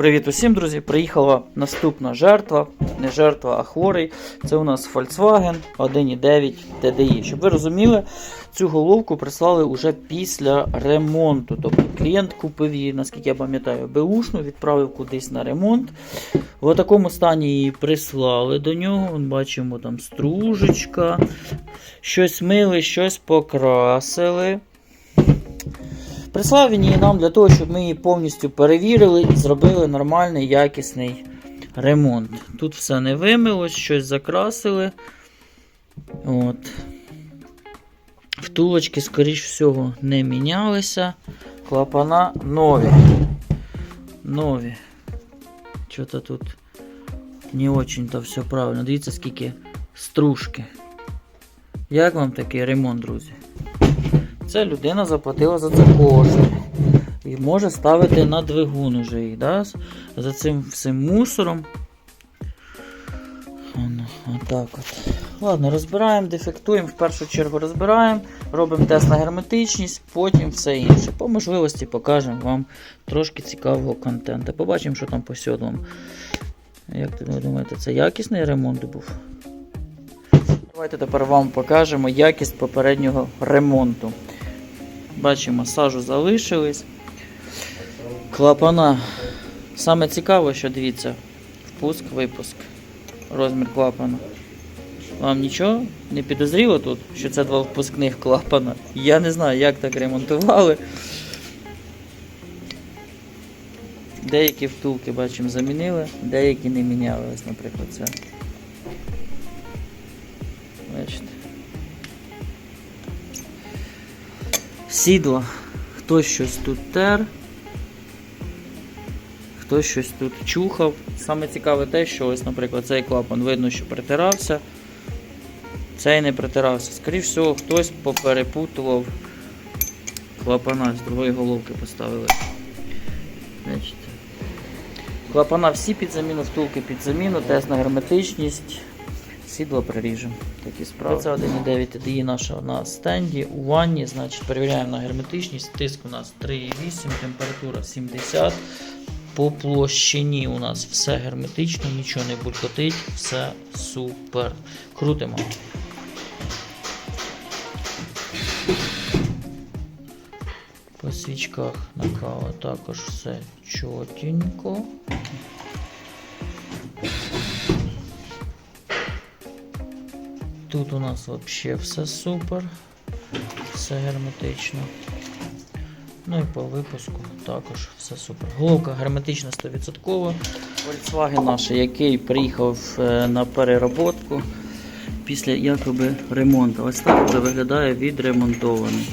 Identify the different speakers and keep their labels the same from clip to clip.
Speaker 1: Привіт усім, друзі! Приїхала наступна жертва, не жертва, а хворий. Це у нас Volkswagen 1.9 TDI. Щоб ви розуміли, цю головку прислали уже після ремонту. Тобто клієнт купив її, наскільки я пам'ятаю, беушну, відправив кудись на ремонт. В такому стані її прислали до нього. Бачимо там стружечка, щось мили, щось покрасили. Прислав він її нам для того, щоб ми її повністю перевірили і зробили нормальний якісний ремонт. Тут все не вимилось, щось закрасили. От. Втулочки, скоріш всього, не мінялися. Клапана нові. Нові. Що-то тут не очень-то все правильно. Дивіться, скільки стружки. Як вам такий ремонт, друзі? Це людина заплатила за це кошти. І може ставити на двигун уже їх, да? за цим всім мусором. Отак от. Ладно, розбираємо, дефектуємо, в першу чергу розбираємо, робимо тест на герметичність, потім все інше. По можливості покажемо вам трошки цікавого контенту. Побачимо, що там по сьодлам. Як ви думаєте, це якісний ремонт був? Давайте тепер вам покажемо якість попереднього ремонту. Бачимо, сажу залишились. Клапана. Саме цікаве, що дивіться, впуск-випуск. Розмір клапана. Вам нічого не підозріло тут, що це два впускних клапана? Я не знаю, як так ремонтували. Деякі втулки, бачимо, замінили, деякі не міняли. Ось, наприклад, це. Бачите. Сідло. Хтось щось тут тер. Хтось щось тут чухав. Саме цікаве те, що ось, наприклад, цей клапан видно, що притирався. Цей не притирався. Скоріше всього, хтось поперепутував клапана з другої головки поставили. Клапана всі під заміну, втулки під заміну, тест на герметичність. Сідло приріжемо. Такі справи. Це 1,9 TDI наша на стенді. У ванні, значить, перевіряємо на герметичність. Тиск у нас 3,8, температура 70. По площині у нас все герметично, нічого не булькотить, все супер. Крутимо. По свічках накала також все чотенько. Тут у нас взагалі все супер, все герметично. Ну і по випуску також все супер. Головка герметична 100%. Volkswagen наш, який приїхав е, на перероботку після якоби ремонту. Ось так вже виглядає відремонтований.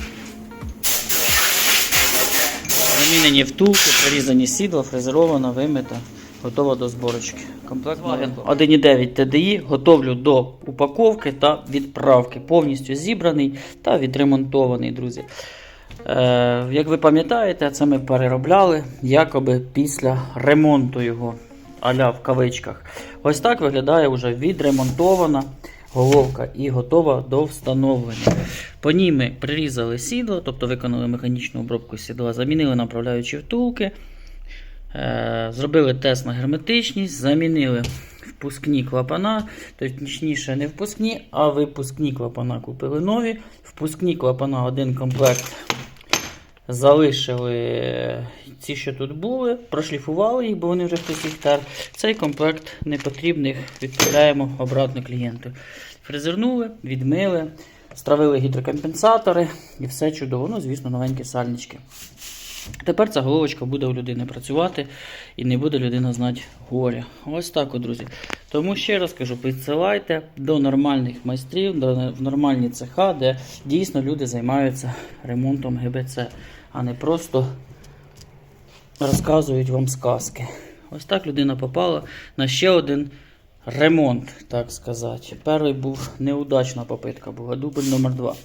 Speaker 1: Замінені втулки, прорізані сідла, фрезерована, вимита, готова до зборочки. Комплект 1.9 TDI готовлю до упаковки та відправки. Повністю зібраний та відремонтований, друзі. Е, як ви пам'ятаєте, це ми переробляли якоби після ремонту його, аля в кавичках. Ось так виглядає вже відремонтована головка і готова до встановлення. По ній ми прирізали сідло, тобто виконали механічну обробку сідла, замінили направляючі втулки, зробили тест на герметичність, замінили впускні клапана, точніше не впускні, а випускні клапана купили нові. Впускні клапана один комплект залишили ці, що тут були, прошліфували їх, бо вони вже хтось їх тер. Цей комплект непотрібних відправляємо обратно клієнту. Фрезернули, відмили, стравили гідрокомпенсатори і все чудово. Ну, звісно, новенькі сальнички. Тепер ця головочка буде у людини працювати і не буде людина знати горя. Ось так, от, друзі. Тому ще раз кажу, підсилайте до нормальних майстрів, до в нормальні цеха, де дійсно люди займаються ремонтом ГБЦ, а не просто розказують вам сказки. Ось так людина попала на ще один ремонт, так сказати. Перший був неудачна попитка, була дубль номер 2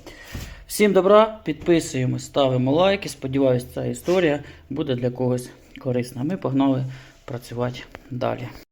Speaker 1: Всім добра, підписуємось, ставимо лайки. Сподіваюсь, ця історія буде для когось корисна. Ми погнали працювати далі.